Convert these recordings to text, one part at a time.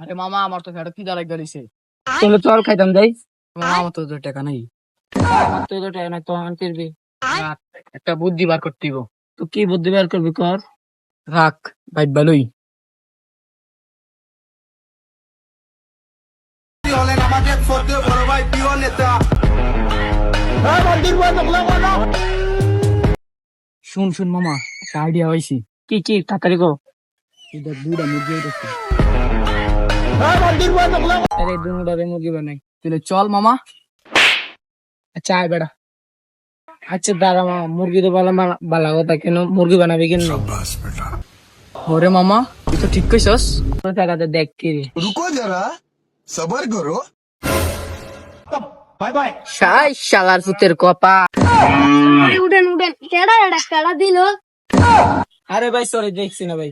আরে মামা আমার তো ফেরত খিদা লাগতে দিছে। চলো চল খাইতাম যাই। মামা আমার তো তো টাকা নাই। আমার তো এটা টাকা নাই তো আমি করবি একটা বুদ্ধি বার করতে দিব তো কি বুদ্ধি বার করবি কর? রাখ ভাই ভালোই আমাদের সদ্য বড় ভাই প্রিয় নেতা শুন শুন মামা একটা আইডিয়া হয়েছি কি কি তাড়াতাড়ি কো এটা দুইটা মুরগি হইতেছে আরে দুনুডারে মুরগি বানাই তাহলে চল মামা। আচ্ছা আয় বেড়া আচ্ছা দাঁড়া মা মুরগি তো বালা বালা কথা কেন মুরগি বানাবি কেন ওরে মামা তুই তো ঠিক কইছস। টাকাতে দেখ কি রে। রুকো যারা সবার করো। সাই শালার পুতের কপা উঠেন উঠেন কেডা এটা কেডা দিল? আরে ভাই সরি দেখছি না ভাই।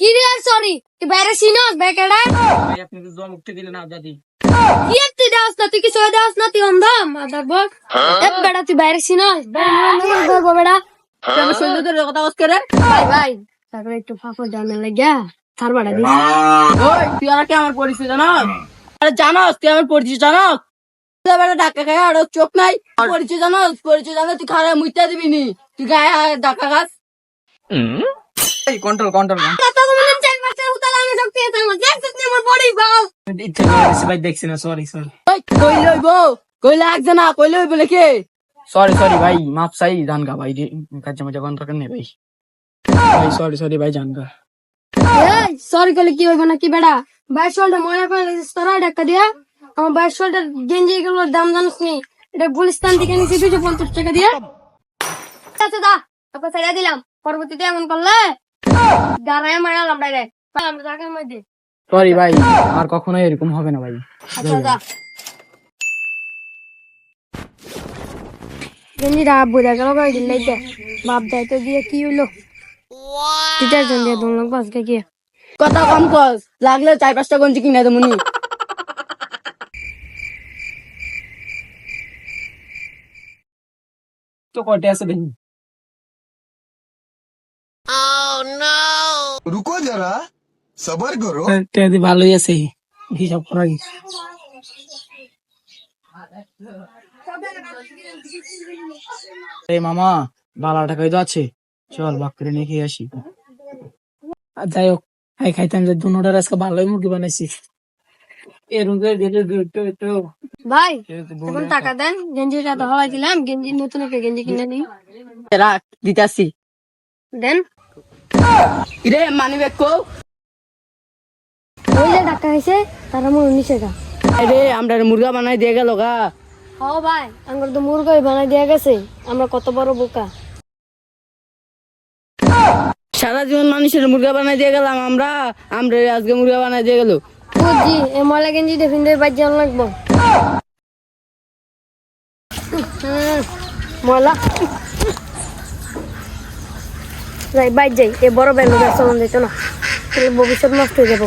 কি রে সরি তুই বাইরে সিনস বে কেডা? ভাই আপনি তো জল উঠতে দিলেন না দাদি কি দাস না? তুই কি সই দাস না? তুই অন্ধ মাদার বক এ বেটা তুই বাইরে সিনস শুনতে তোর কথা বস করে ভাই ভাই তারপরে একটু ফাঁকো জানা তার বাড়া দিস। ওই তুই আর কি আমার পরিচয় জানাস? আরে জানাস তুই আমার পরিচয় জানাস? বেটা আর চোখ নাই। পরিচয় জানাস? পরিচয় জানাস তুই খারাপ মুইতা দিবি নি। তুই গায়ে ডাক্কা খাস। কন্ট্রোল কন্ট্রোল কত মানে চার পাঁচটা উতাল আমি ঢুকতে যেতাম দেখছিস নি আমার বডি বাল ইচ্ছা করে দিছি ভাই দেখছি না সরি সরি ওই কইলে হইব কইলে একজন না? কইলে হইব লেখে সরি সরি ভাই মাপ চাই জান গা ভাই কাজে মজা কন্ট্রোল করে নেই ভাই। ভাই সরি সরি ভাই জান গা এই সরি করলে কি হইব না কি বেটা বাইশ শোল্ডার ময়না করে দিস তোরা টাকা দিয়া। আমার বাইশ শোল্ডার গেঞ্জি গুলোর দাম জানিস নি? এটা গুলিস্তান থেকে নিচে দুশো পঞ্চাশ টাকা দিয়া। আচ্ছা দা আপনার ছেড়ে দিলাম। পরবর্তীতে এমন করলে গাড়ায় মারালাম ডাইরেক্ট আমরা টাকার মধ্যে। সরি ভাই আর কখনো এরকম হবে না ভাই। আচ্ছা গেঞ্জিটা বুঝা গেল বাপ দিয়ে কি হইল টিচার জন দিয়ে দম লাগবো আজকে গিয়ে কথা কম কস লাগলে চার পাঁচটা গঞ্জি কিনে দেবো নি। তো কয়টা আছে দেখি। যারা সবার করো। তেদি ভালোই আছে হিসাব করা গেছে। এই মামা বালা টাকাই তো আছে। চল বাক করে নিয়ে খেয়ে আসি। আর যাই হোক খাই খাইতাম যে দুনোটার আজকে ভালোই মুরগি বানাইছি। ভাই এখন টাকা দেন গেঞ্জিটা তো দিলাম গেঞ্জি নতুন একটা গেঞ্জি কিনে নিই। রাখ দিতাছি। দেন। ইরে মানি ব্যাগ কো। ওই যে টাকা হয়েছে তারা গা আরে আমরা মুরগা বানাই দিয়ে গেল গা। হ ভাই আমার তো মুরগাই বানাই দেয়া গেছে আমরা কত বড় বোকা। সারা জীবন মানুষের মুরগা বানাই দিয়ে গেলাম আমরা আমরা আজকে মুরগা বানাই দিয়ে গেল। বুঝছি এই ময়লা গেঞ্জি দেখুন বাদ জান লাগবো। ময়লা। যাই বাইর যাই। এ বড় ব্যাংক চলন যেত না। ভবিষ্যৎ নষ্ট হয়ে যাব।